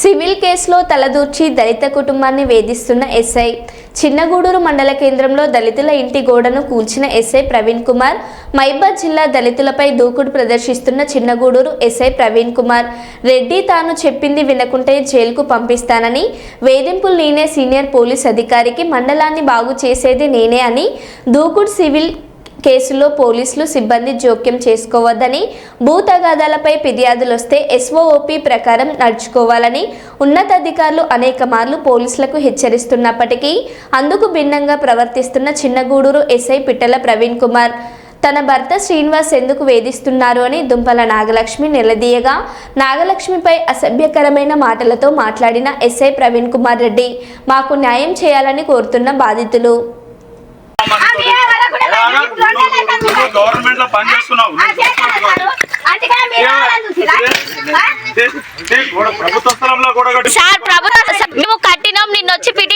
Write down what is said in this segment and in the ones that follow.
Civil కేసులో తలదూర్చి దళిత కుటుంబాన్ని వేధిస్తున్న ఎస్ఐ. చిన్నగూడూరు మండల కేంద్రంలో దళితుల ఇంటి గోడను కూల్చిన ఎస్ఐ ప్రవీణ్ కుమార్ మైబాద్ జిల్లా దళితులపై దూకుడు ప్రదర్శిస్తున్న చిన్నగూడూరు ఎస్ఐ ప్రవీణ్ కుమార్. రెడ్డి తాను చెప్పింది వినకుంటే జైలుకు పంపిస్తానని వేధింపులు నేనే సీనియర్ పోలీస్ అధికారికి మండలాన్ని బాగు చేసేది నేనే అని దూకుడు సివిల్ కేసులో పోలీసులు సిబ్బంది జోక్యం చేసుకోవద్దని భూ తగాదాలపై ఫిర్యాదులు వస్తే ఎస్ఓఓపి ప్రకారం నడుచుకోవాలని ఉన్నతాధికారులు అనేక మార్లు పోలీసులకు హెచ్చరిస్తున్నప్పటికీ అందుకు భిన్నంగా ప్రవర్తిస్తున్న చిన్నగూడూరు ఎస్ఐ పిట్టల ప్రవీణ్ కుమార్. తన భర్త శ్రీనివాస్ ఎందుకు వేధిస్తున్నారు అని దుంపల నాగలక్ష్మి నిలదీయగా నాగలక్ష్మిపై అసభ్యకరమైన మాటలతో మాట్లాడిన ఎస్ఐ ప్రవీణ్ కుమార్ రెడ్డి మాకు న్యాయం చేయాలని కోరుతున్న బాధితులు. గవర్నమెంట్లో పని చేస్తున్నావు ప్రభుత్వ స్థలంలో కూడా కట్టి సార్ ప్రభుత్వ మేము కట్టినాం నిన్న వచ్చి పిటిషన్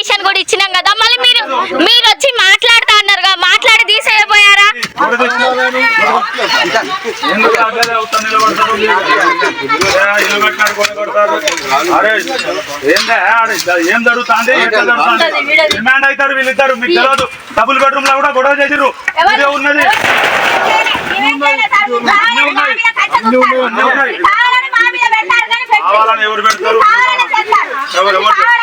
ఎందుకు అట్లనే అవుతా నిలబడతారు? ఏ, ఇల్లు కట్టినారు కూడా కొడతారు. అరే ఏందే అరే, ఏం జరుగుతుంది ఎట్లా జరుగుతుంది డిమాండ్ అవుతారు వీళ్ళిద్దరు మీకు తెలియదు డబుల్ బెడ్రూమ్లో కూడా గొడవ చేసిర్రు ఇదే ఉన్నది కావాలని ఎవరు పెడతారు ఎవరు ఎవరు